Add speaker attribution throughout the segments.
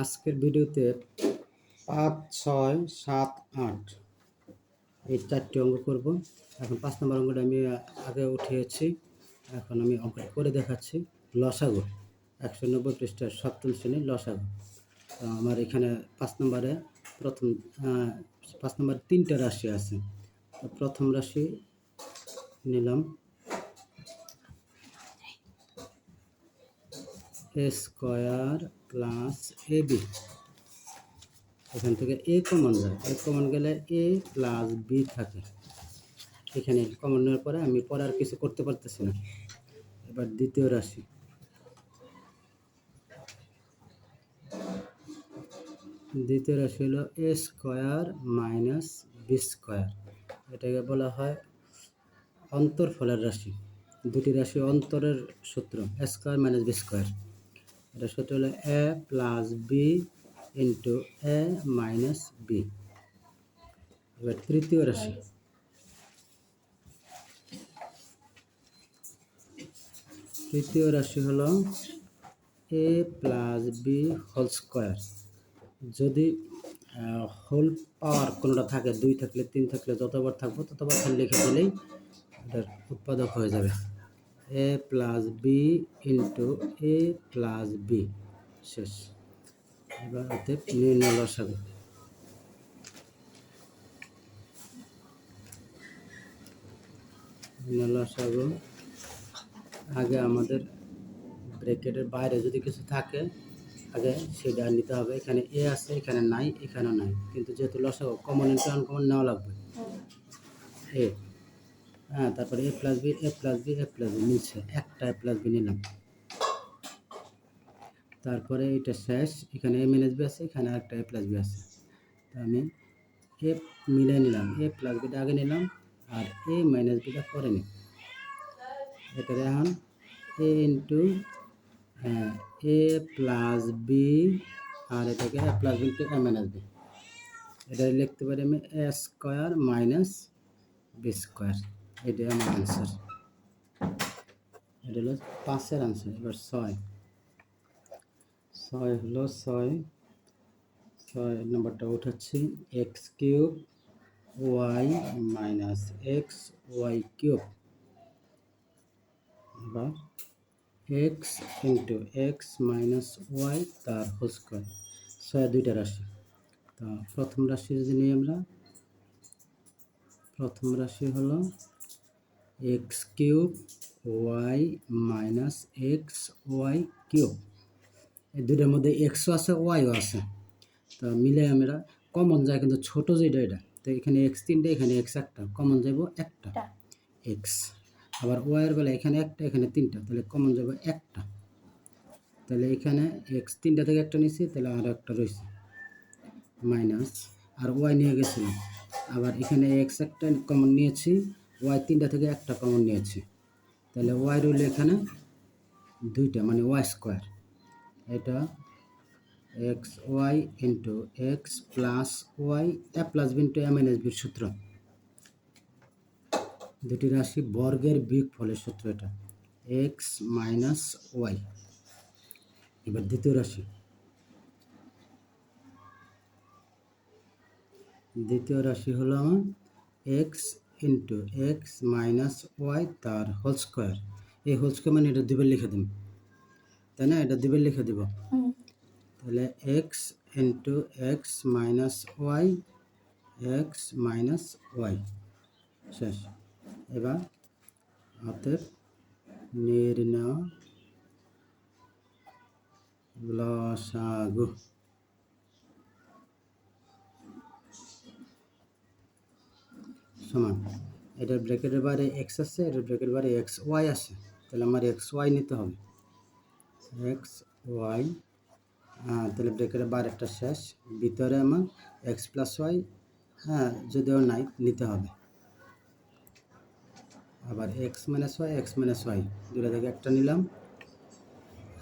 Speaker 1: আজকের ভিডিওতে পাঁচ, ছয়, সাত, আট এই চারটি অঙ্ক করব। এখন পাঁচ নম্বর অঙ্কটা আমি আগে উঠিয়েছি। এখন আমি অঙ্কটা করে দেখাচ্ছি। লসাগু, একশো নব্বই পৃষ্ঠার সপ্তম শ্রেণির লসাগু। আমার এখানে পাঁচ নম্বরে প্রথম পাঁচ নম্বরে তিনটা রাশি আছে। প্রথম রাশি নিলাম। Square plus A B. এখান থেকে এ কমন যায়। এ কমন গেলে এ প্লাস বি থাকে। এখানে কমন নেওয়ার পরে আমি পরে আর কিছু করতে পারতেছি না। এবার দ্বিতীয় রাশি। দ্বিতীয় রাশি হলো A square minus B square. এটাকে বলা হয় অন্তরফলের রাশি। দুটি রাশি অন্তরের সূত্র স্কোয়ার মাইনাস বি স্কোয়ার। এটা সূত্র হলো A plus B into A minus B এবার তৃতীয় রাশি। তৃতীয় রাশি হলো A plus B whole square যদি হোল পাওয়ার কোনোটা থাকে, দুই থাকলে, তিন থাকলে যতবার থাকব ততবার লিখে দিলেই এটার উৎপাদক হয়ে যাবে। A plus B into A plus B শেষ। এবার অতএব নির্ণয় লসাগু। লসাগু। আগে আমাদের ব্র্যাকেটের বাইরে যদি কিছু থাকে, আগে সেটা নিতে হবে। এখানে এ আছে, এখানে নাই, এখানেও নাই। কিন্তু যেহেতু লসাগু কমন ইন্টু আনকমন নেওয়া লাগবে। এ হ্যাঁ তারপরে A plus B A plus B A plus B মিলছে একটা এ প্লাস বি নিলাম। তারপরে এটা শেষ, এখানে এ মাইনাস বি আছে, এখানে আরেকটা এ প্লাস বি আছে। তা আমি এ মিলাই নিলাম এ প্লাস বিটা আগে নিলাম, আর এ মাইনাস বিটা পরে নিই এটারে এখন A into A plus B আর এটাকে A plus B into A minus B এটা লিখতে পারি আমি A square minus B square এটাই আমার আনসার এটা হলো পাঁচের আনসার এবার ছয়। ছয় হলো ছয়। ছয় নম্বরটা উঠাচ্ছি। X cube Y minus X Y cube বা X into X minus Y তার হোল স্কোয়ার ছয় দুইটা রাশি। তো প্রথম রাশি যদি নিই আমরা, প্রথম রাশি হলো X cube Y minus X Y cube. এই দুইটার মধ্যে এক্সও আছে ওয়াইও আছে। তো মিলে আমরা কমন যায় কিন্তু ছোট যেটা এটা তো এখানে এক্স তিনটা এখানে এক্স একটা। কমন যাব একটা। এক্স। আবার ওয়াইয়ের বেলা এখানে একটা এখানে তিনটা। তাহলে কমন যাব একটা। তাহলে এখানে এক্স তিনটা থেকে একটা নিয়েছি তাহলে আর একটা রয়েছে মাইনাস। আর ওয়াই নিয়ে গেছিলাম। আবার এখানে এক্স একটা কমন নিয়েছি। ওয়াই তিনটা থেকে একটা কমন নিয়েছি। তাহলে ওয়াই রইল এখানে দুইটা মানে ওয়াই স্কোয়ার এটা X Y into X plus Y A plus B into M N S বির সূত্র। দুটি রাশি বর্গের বিগ ফলের সূত্র এটা। এক্স মাইনাস ওয়াই এবার দ্বিতীয় রাশি। দ্বিতীয় রাশি হলো আমার X into X minus Y তার হোল স্কোয়ার এই হোল স্কোয়ার মানে এটা দুবার লিখে দিন তাই না? এটা দুবার লিখে দিব। তাহলে X into X minus Y X minus Y শেষ। এবার অতএব নির্ণয় লসাগু। সমান। এটার ব্র্যাকেটের বাইরে এক্স আছে এটার ব্র্যাকেটের বাইরে এক্স ওয়াই আছে। তাহলে আমার এক্স ওয়াই নিতে হবে। এক্স ওয়াই হ্যাঁ তাহলে ব্রেকের একটা শেষ। ভিতরে আমার এক্স প্লাস ওয়াই হ্যাঁ যদিও নাই, নিতে হবে। আবার X minus Y X minus Y দুটো থেকে একটা নিলাম।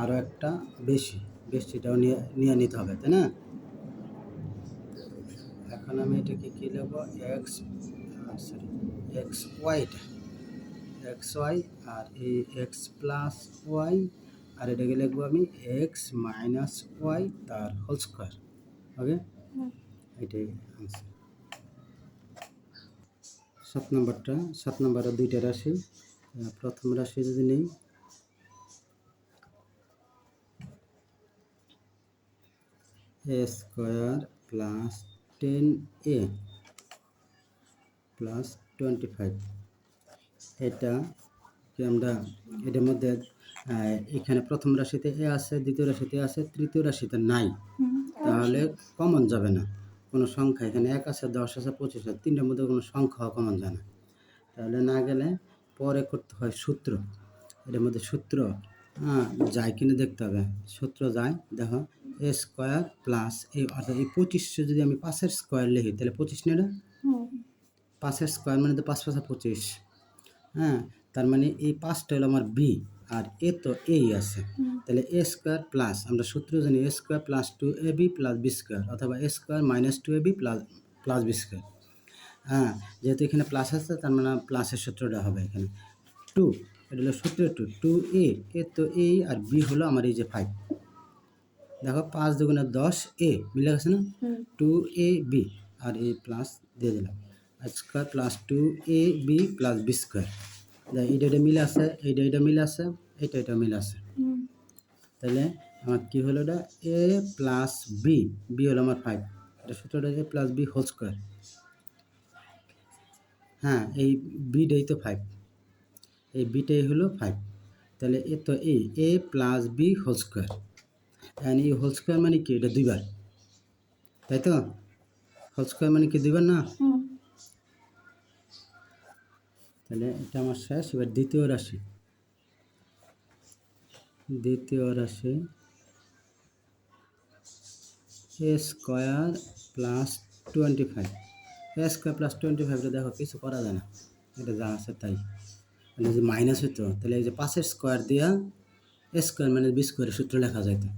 Speaker 1: আরও একটা, বেশি, বেশিটাও নিয়ে নিয়ে নিতে হবে, তাই না? এখন আমি এটাকে কী লিখব? এক্স সরি এক্স ওয়াইটা এক্স ওয়াই আর এই এক্স প্লাস ওয়াই আর এটাকে লিখব আমি? এক্স মাইনাস ওয়াই তার হোল স্কোয়ার ওকে এটাই আনসার সাত নম্বরটা সাত নম্বরের দুইটা রাশি প্রথম রাশি যদি নেই A square plus ten A plus twenty five এটা কি আমরা এটার মধ্যে এখানে প্রথম রাশিতে এ আছে দ্বিতীয় রাশিতে আছে তৃতীয় রাশিতে নাই। তাহলে কমন যাবে না। কোনো সংখ্যা এখানে এক আছে দশ আছে পঁচিশ আছে তিনটার মধ্যে কোনো সংখ্যা কমন যায় না। তাহলে না গেলে পরে করতে হয় সূত্র। এটার মধ্যে সূত্র হ্যাঁ যায় কিনা দেখতে হবে। সূত্র যায় দেখো এ স্কোয়ার প্লাস এই অর্থাৎ এই পঁচিশশো যদি আমি পাঁচের স্কোয়ার লিখি তাহলে পঁচিশ না? এটা? পাঁচের স্কোয়ার মানে তো পাঁচ পাঁচা পঁচিশ। হ্যাঁ তার মানে এই পাঁচটা হলো আমার বি আর এ তো এই আছে। তাহলে এ স্কোয়ার প্লাস আমরা সূত্র জানি A square plus two A B plus B square অথবা A square minus two A B plus plus B square হ্যাঁ যেহেতু এখানে প্লাস আছে তার মানে প্লাসের সূত্রটা হবে এখানে। টু এটা হলো সূত্র টু টু এ এ তো এ আর বি হলো আমার এই যে ফাইভ দেখো পাঁচ দুগুণে দশ এ মিলে গেছে না? টু এ বি আর এ প্লাস দিয়ে দিলাম। Square plus two A B plus B square এইটা এটা মিলে আছে এইটা এটা মিলে আছে এইটা এটা মিলে আছে। তাহলে আমার কী হলো এটা? এ প্লাস বি বি হলো আমার ফাইভ এটা সূত্রটা A plus B whole square হ্যাঁ এই বিটাই তো ফাইভ এই বিটাই হলো ফাইভ তাহলে এ তো A A plus B whole square and এই হোল স্কোয়ার মানে কি? এটা দুইবার। তাই তো? হোল স্কোয়ার মানে কি দুইবার না? তাহলে এটা আমার শেষ। এবার দ্বিতীয় রাশি। দ্বিতীয় রাশি। A square plus twenty five. A square plus twenty ফাইভটা দেখো, কিছু করা যায় না। এটা যা আছে তাই। মানে যে মাইনাস হতো তাহলে এই যে পাশের স্কোয়ার দিয়া এ স্কোয়ার মানে বি স্কোয়ারের সূত্র লেখা যাইতো।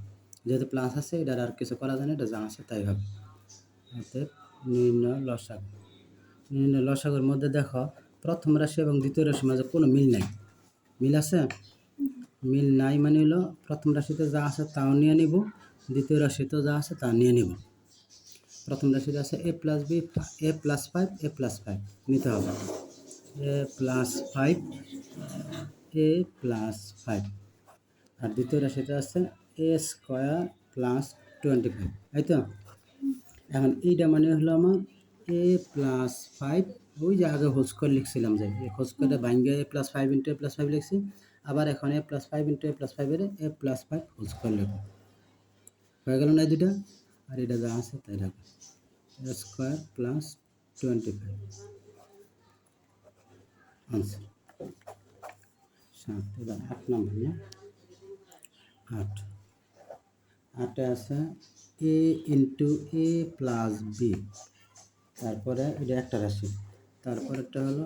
Speaker 1: যেহেতু প্লাস আছে, এটার আর কিছু করা যায় না, এটা যা আছে তাই হবে। অতএব নির্ণয় লসাগ। নির্ণয় লসাগের মধ্যে দেখো প্রথম রাশি এবং দ্বিতীয় রাশির মাঝে কোনো মিল নাই। মিল আছে? মিল নাই মানে হলো প্রথম রাশিতে যা আছে তাও নিয়ে নিব, দ্বিতীয় রাশিতেও যা আছে তা নিয়ে নিব। প্রথম রাশিতে আছে A plus B A plus five A plus five নিতে হবে। A plus five A plus five আর দ্বিতীয় রাশিতে আছে A square plus twenty five তাই তো? এখন এইটা মানে হলো আমার এ প্লাস ফাইভ ওই যে আগে হোল স্কোয়ার লিখছিলাম যে স্কোয়ারটা ভাঙ্গে A plus five into A plus five লিখছি, আবার এখন A plus five into A plus ফাইভের A plus five whole square লিখব। হয়ে গেল না দুটা আর এটা যা আছে তাই রাখব। A square plus twenty five answer সাত, এবার আট নম্বর, না? আট। আটে আছে A into A plus B তারপরে এটা একটা রাশি। তারপরেরটা হলো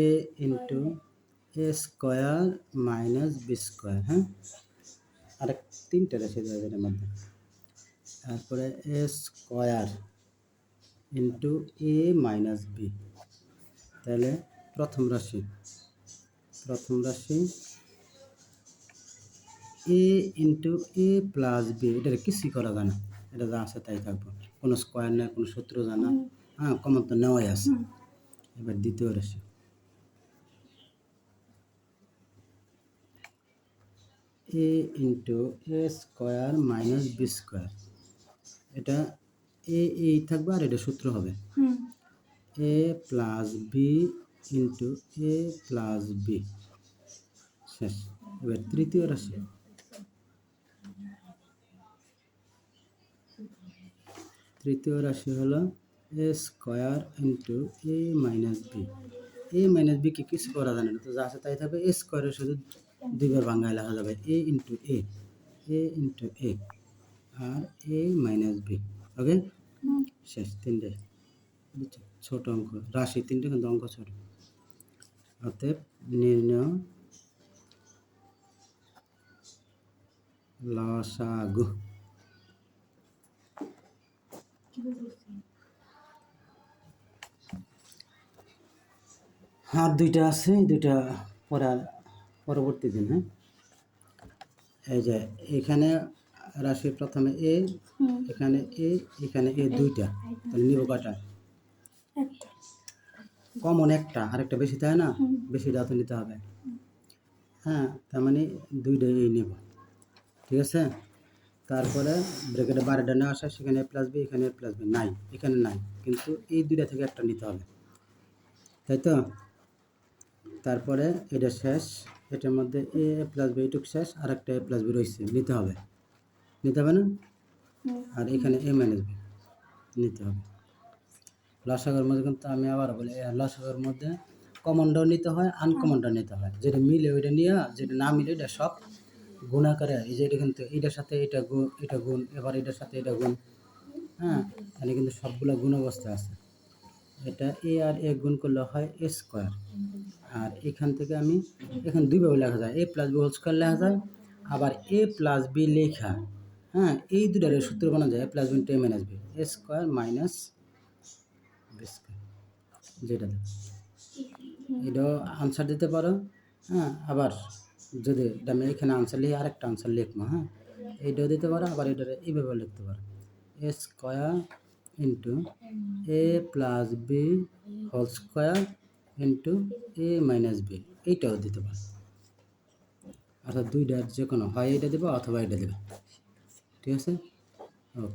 Speaker 1: A into A square minus B square হ্যাঁ? আর তিনটে রাশি দেওয়া এর মধ্যে। তারপরে A square into A minus B তাহলে প্রথম রাশি প্রথম রাশি A into A plus B এটার কিছুই করা যায় না? এটা যা আছে তাই থাকব। কোনো স্কোয়ার নেই কোনো সূত্র জানা হ্যাঁ কমন তো নেওয়াই আছে। এবার দ্বিতীয় রাশি। A into A square minus B square এটা এ এই থাকবে আর এটা সূত্র হবে। A plus B into A plus B শেষ। এবার তৃতীয় রাশি। তৃতীয় রাশি হলো A square into A minus B A minus B কি কিছু করা জানে না তো যা আছে তাই থাকবে এ স্কোয়ারের শুধু দুইবার বাংলায় লেখা যাবে A into A A into A R A minus B okay শেষ, তিনটে? ছোট অঙ্ক, রাশি তিনটে কিন্তু অঙ্ক ছোট। অতএব নির্ণয় লসাগু। আর দুইটা আছে দুইটা পরে পরবর্তী দিন হ্যাঁ? এই যে এখানে রাশি প্রথমে এ এখানে এ এখানে এ দুইটা তাহলে নিব কটা
Speaker 2: একটা।
Speaker 1: কমন একটা আরেকটা বেশি তাই না?
Speaker 2: বেশি
Speaker 1: বেশিটা তো নিতে হবে। হ্যাঁ তার মানে দুইটা এই নেব ঠিক আছে? তারপরে ব্রেকেটে বারোটা নেওয়া আসে সেখানে এ প্লাস বি এখানে এ প্লাস বি নাই এখানে নাই কিন্তু এই দুইটা থেকে একটা নিতে হবে তাই তো? তারপরে এটা শেষ, এটার মধ্যে এ প্লাস বি এইটুকু শেষ আর একটা এ প্লাস বি রয়েছে নিতে হবে। নিতে হবে না? আর এখানে এ মাইনাস বি নিতে হবে। লসাগের মধ্যে কিন্তু আমি আবার বলি লসাগের মধ্যে কমনটাও নিতে হয় আনকমনটাও নিতে হয়। যেটা মিলে ওইটা নিয়ে, যেটা না মিলে এটা সব গুণ আকারে, এই যে এটা কিন্তু এটার সাথে এটা গুণ এটা গুণ, এবার এটার সাথে এটা গুণ হ্যাঁ? এখানে কিন্তু সবগুলো গুণ অবস্থা আছে। এটা এ আর এ গুণ করলে হয় এ স্কোয়ার আর এখান থেকে আমি, এখানে দুইভাবে লেখা যায়। A plus B whole square লেখা যায়, আবার এ প্লাস বি লেখা। হ্যাঁ এই দুটার সূত্র বানা যায়। A plus B A minus B A square minus B square যেটা এটাও আনসার দিতে পারো। হ্যাঁ আবার যদি আমি এখানে আনসার লিখি, আরেকটা আনসার লিখব হ্যাঁ। এইটাও দিতে পারো, আবার এটা এইভাবে লিখতে পারো। A square into A plus B whole square into A minus B এইটাও দিতে পারো। অর্থাৎ দুইটার যে কোনো হয় এটা দেবে অথবা এটা দেবে। ঠিক আছে?